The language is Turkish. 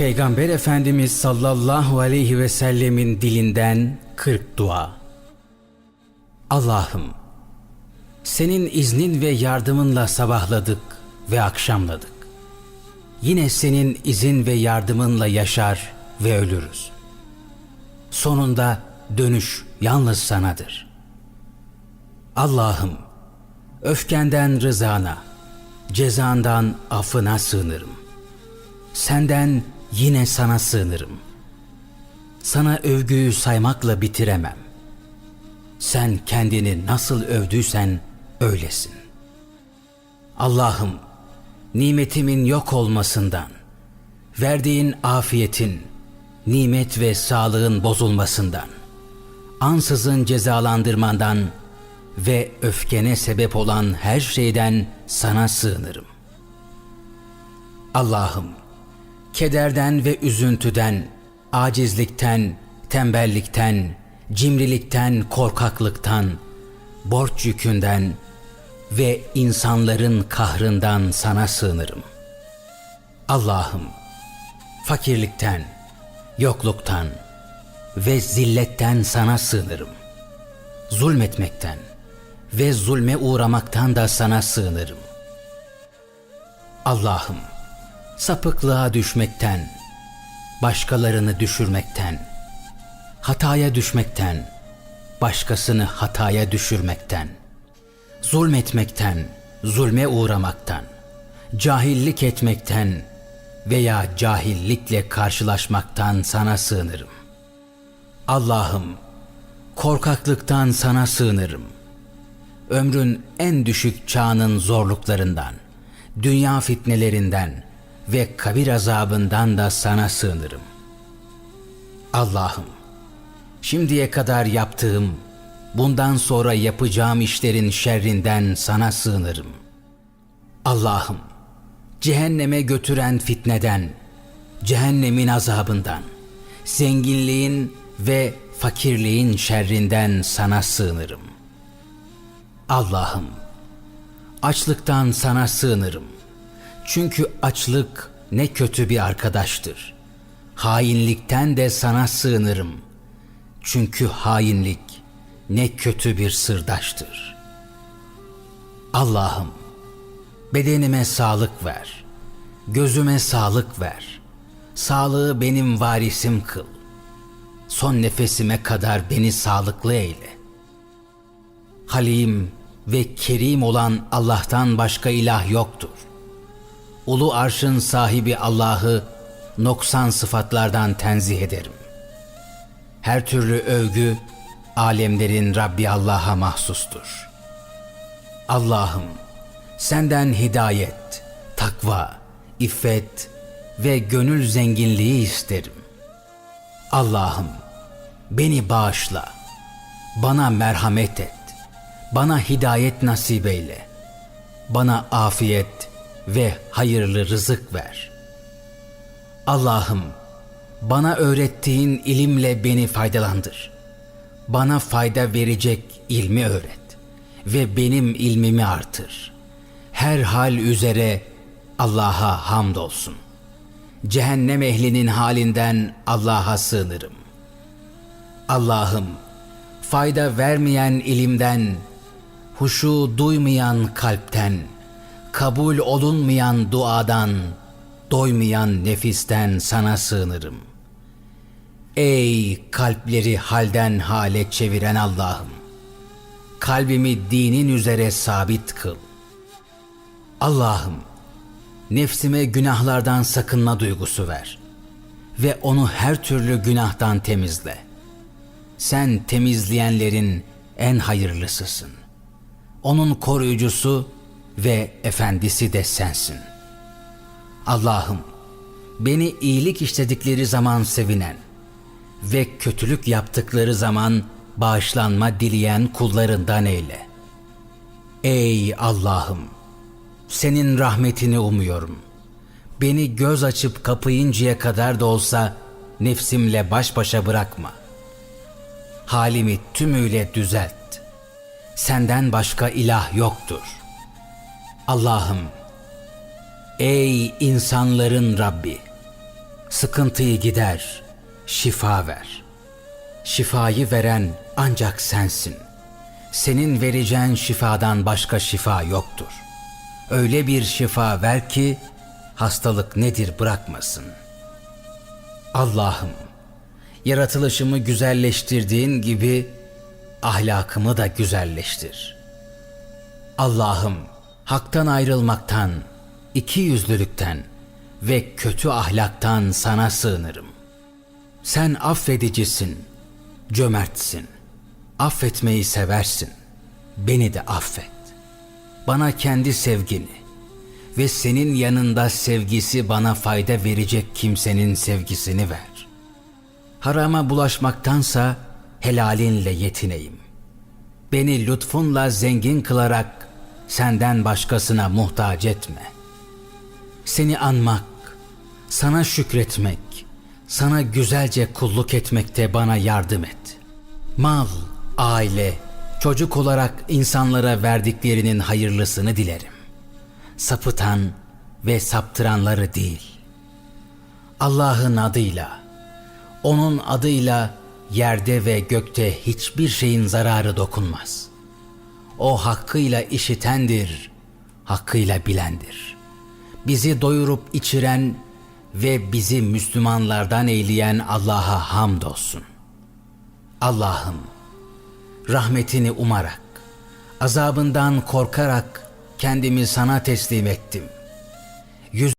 Peygamber Efendimiz sallallahu aleyhi ve sellemin dilinden 40 dua. Allah'ım, senin iznin ve yardımınla sabahladık ve akşamladık. Yine senin izin ve yardımınla yaşar ve ölürüz. Sonunda dönüş yalnız sanadır. Allah'ım, öfkenden rızana, cezandan affına sığınırım. Senden yine sana sığınırım. Sana övgüyü saymakla bitiremem. Sen kendini nasıl övdüysen öylesin. Allah'ım, nimetimin yok olmasından, verdiğin afiyetin, nimet ve sağlığın bozulmasından, ansızın cezalandırmandan ve öfkene sebep olan her şeyden sana sığınırım. Allah'ım, kederden ve üzüntüden, acizlikten, tembellikten, cimrilikten, korkaklıktan, borç yükünden ve insanların kahrından sana sığınırım. Allah'ım, fakirlikten, yokluktan ve zilletten sana sığınırım. Zulmetmekten ve zulme uğramaktan da sana sığınırım. Allah'ım, sapıklığa düşmekten, başkalarını düşürmekten, hataya düşmekten, başkasını hataya düşürmekten, zulmetmekten, zulme uğramaktan, cahillik etmekten veya cahillikle karşılaşmaktan sana sığınırım. Allah'ım, korkaklıktan sana sığınırım. Ömrün en düşük çağının zorluklarından, dünya fitnelerinden ve kabir azabından da sana sığınırım. Allah'ım, şimdiye kadar yaptığım, bundan sonra yapacağım işlerin şerrinden sana sığınırım. Allah'ım, cehenneme götüren fitneden, cehennemin azabından, zenginliğin ve fakirliğin şerrinden sana sığınırım. Allah'ım, açlıktan sana sığınırım. Çünkü açlık ne kötü bir arkadaştır. Hainlikten de sana sığınırım. Çünkü hainlik ne kötü bir sırdaştır. Allah'ım, bedenime sağlık ver. Gözüme sağlık ver. Sağlığı benim varisim kıl. Son nefesime kadar beni sağlıklı eyle. Halim ve Kerim olan Allah'tan başka ilah yoktur. Ulu arşın sahibi Allah'ı noksan sıfatlardan tenzih ederim. Her türlü övgü alemlerin Rabbi Allah'a mahsustur. Allah'ım senden hidayet, takva, iffet ve gönül zenginliği isterim. Allah'ım beni bağışla, bana merhamet et, bana hidayet nasip eyle, bana afiyet ve hayırlı rızık ver. Allah'ım bana öğrettiğin ilimle beni faydalandır. Bana fayda verecek ilmi öğret ve benim ilmimi artır. Her hal üzere Allah'a hamdolsun. Cehennem ehlinin halinden Allah'a sığınırım. Allah'ım fayda vermeyen ilimden, huşu duymayan kalpten, kabul olunmayan duadan, doymayan nefisten sana sığınırım. Ey kalpleri halden hale çeviren Allah'ım! Kalbimi dinin üzere sabit kıl. Allah'ım, nefsime günahlardan sakınma duygusu ver ve onu her türlü günahtan temizle. Sen temizleyenlerin en hayırlısısın. Onun koruyucusu ve efendisi de sensin. Allah'ım, beni iyilik işledikleri zaman sevinen ve kötülük yaptıkları zaman bağışlanma dileyen kullarından eyle. Ey Allah'ım! Senin rahmetini umuyorum. Beni göz açıp kapayıncaya kadar da olsa nefsimle baş başa bırakma. Halimi tümüyle düzelt. Senden başka ilah yoktur. Allah'ım, ey insanların Rabbi! Sıkıntıyı gider, şifa ver. Şifayı veren ancak sensin. Senin vereceğin şifadan başka şifa yoktur. Öyle bir şifa ver ki hastalık nedir bırakmasın. Allah'ım, yaratılışımı güzelleştirdiğin gibi ahlakımı da güzelleştir. Allah'ım, haktan ayrılmaktan, iki yüzlülükten ve kötü ahlaktan sana sığınırım. Sen affedicisin, cömertsin. Affetmeyi seversin. Beni de affet. Bana kendi sevgini ve senin yanında sevgisi bana fayda verecek kimsenin sevgisini ver. Harama bulaşmaktansa helalinle yetineyim. Beni lütfunla zengin kılarak senden başkasına muhtaç etme. Seni anmak, sana şükretmek, sana güzelce kulluk etmekte bana yardım et. Mal, aile, çocuk olarak insanlara verdiklerinin hayırlısını dilerim. Sapıtan ve saptıranları değil. Allah'ın adıyla, onun adıyla yerde ve gökte hiçbir şeyin zararı dokunmaz. O hakkıyla işitendir, hakkıyla bilendir. Bizi doyurup içiren ve bizi Müslümanlardan eyleyen Allah'a hamdolsun. Allah'ım, rahmetini umarak, azabından korkarak kendimi sana teslim ettim. Yüz